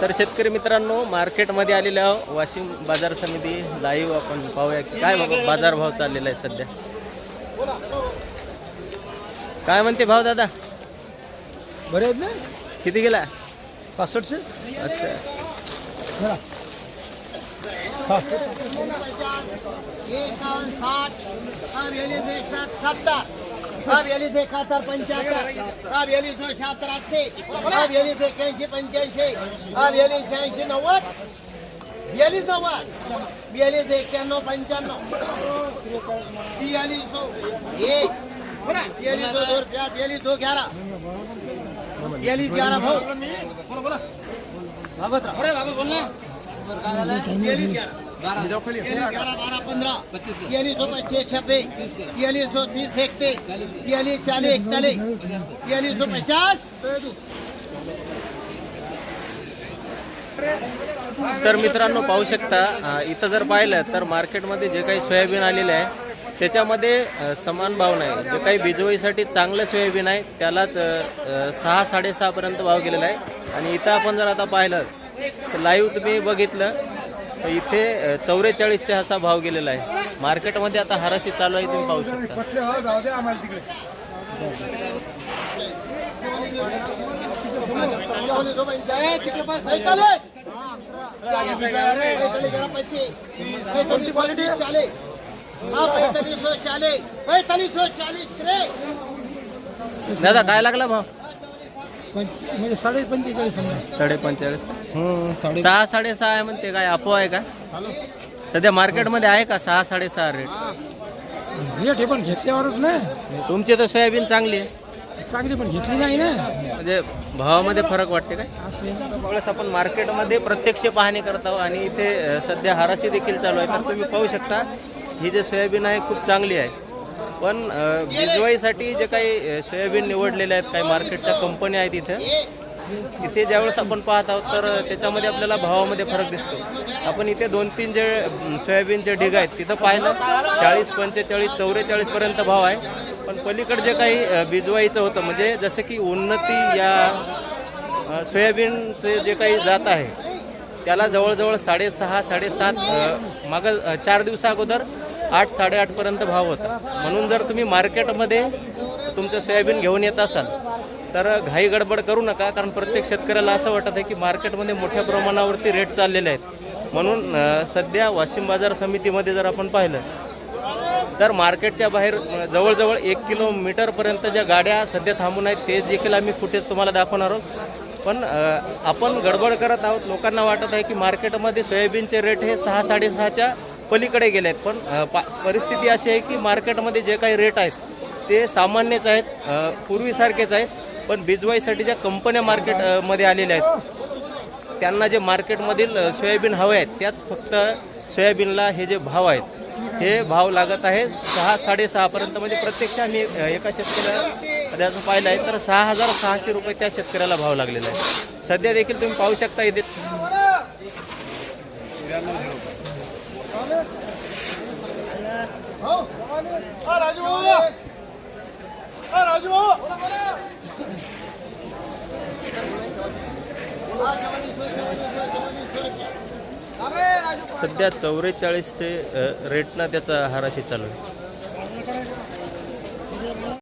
तर शेतकरी मित्रांनो मार्केटमध्ये आलेल्या आहो. वाशिम बाजार समिती लाईव्ह आपण पाहूया. की काय बाबा बाजार भाव चाललेला आहे सध्या? काय म्हणते भाव दादा? बरे आहेत ना? किती गेला? पासष्टशे? अच्छा. एकावन्न साठ अब આવેલી છે ખાતર પંચાયત. આવેલી છે છાત્ર આવેલી છે એક્યાસી પંચ્યાસી આવેલી છે એસી નવ્વદ બેલીસ નવ્વદ બેલીસ છે એક્યાણું પંચાણું. તિયાલીસો એક. તિયાલીસો દો રૂપિયા ग्यारह ग्यारह बारह पंद्रह बयालीस सौ पच्चीस. छब्बीस बयालीस सौ तीस. इकतीस बयालीस चालीस. इकतालीस बयालीस सौ पचास. तर मित्रांनो पाहू शकता इथं जर पाहिलं तर मार्केटमध्ये जे काही सोयाबीन आलेलं आहे त्याच्यामध्ये समान भाव नाही. जे काही बिजवाईसाठी चांगलं सोयाबीन आहे त्यालाच सहा साडेसहापर्यंत भाव गेलेला आहे. आणि इथं आपण जर आता पाहिलं तर लाईव्ह तुम्ही बघितलं तर इथे चौवेचाळीसशे असा भाव गेलेला आहे. मार्केटमध्ये आता हराशी चालू आहे तुम्ही पाहू शकता. दादा काय लागला भाऊ म्हणजे साडे पंचेचाळीस साडे पंचेचाळीस हो साडे सहा साडेसहा आहे म्हणते काय अफवा आहे का? सध्या मार्केटमध्ये आहे का सहा साडेसहा रेट रेट हे पण घेतल्यावरच ना. तुमची तर सोयाबीन चांगली आहे. चांगली पण घेतली नाही ना. म्हणजे भावामध्ये फरक वाटते काय? त्यावेळेस आपण मार्केटमध्ये प्रत्यक्ष पाहणी करत आहोत आणि इथे सध्या हाराशी देखील चालू आहे. तर तुम्ही पाहू शकता ही जे सोयाबीन आहे खूप चांगली आहे. पण बिजवाईसाठी जे काही सोयाबीन निवडलेले आहेत काही मार्केटच्या कंपन्या आहेत इथे इथे ज्यावेळेस आपण पाहत आहोत तर त्याच्यामध्ये आपल्याला भावामध्ये फरक दिसतो. आपण इथे दोन तीन जे सोयाबीनचे ढिग आहेत तिथं पाहिलं चाळीस पंचेचाळीस चौवेचाळीसपर्यंत भाव आहे. पण पलीकडे जे काही बिजवाईचं होतं म्हणजे जसं की उन्नती या सोयाबीनचं सोयाबीनचे जे काही जात आहे त्याला जवळजवळ साडेसहा साडेसात मागं चार दिवसा अगोदर आठ साडेआठपर्यंत भाव होता. म्हणून जर तुम्ही मार्केटमध्ये तुमचं सोयाबीन घेऊन येत असाल तर घाई गडबड करू नका कारण प्रत्येक शेतकऱ्याला असं वाटत आहे की मार्केटमध्ये मोठ्या प्रमाणावरती रेट चाललेले आहेत. म्हणून सध्या वाशिम बाजार समितीमध्ये जर आपण पाहिलं तर मार्केटच्या बाहेर जवळजवळ एक किलोमीटरपर्यंत ज्या गाड्या सध्या थांबून आहेत ते देखील आम्ही फुटेज तुम्हाला दाखवणार आहोत. पण आपण गडबड करत आहोत. लोकांना वाटत आहे की मार्केटमध्ये सोयाबीनचे रेट हे सहा साडेसहाच्या पलीकडे गेले आहेत पण पा परिस्थिती अशी आहे की मार्केटमध्ये जे काही रेट आहेत ते सामान्यच आहेत पूर्वीसारखेच आहेत पण बिजवाईसाठी ज्या कंपन्या मार्केटमध्ये आलेल्या आहेत त्यांना जे मार्केटमधील सोयाबीन हवे आहेत त्याच फक्त सोयाबीनला हे जे भाव आहेत हे भाव लागत आहे. सहा साडेसहापर्यंत म्हणजे प्रत्यक्ष आम्ही एका शेतकऱ्याला त्याचं पाहिलं आहे तर सहा हजार सहाशे रुपये त्या शेतकऱ्याला भाव लागलेला आहे. सध्या देखील तुम्ही पाहू शकता इथे. सध्या चौवेचाळीसचे ते रेटनं त्याचा हाराशी चालू आहे.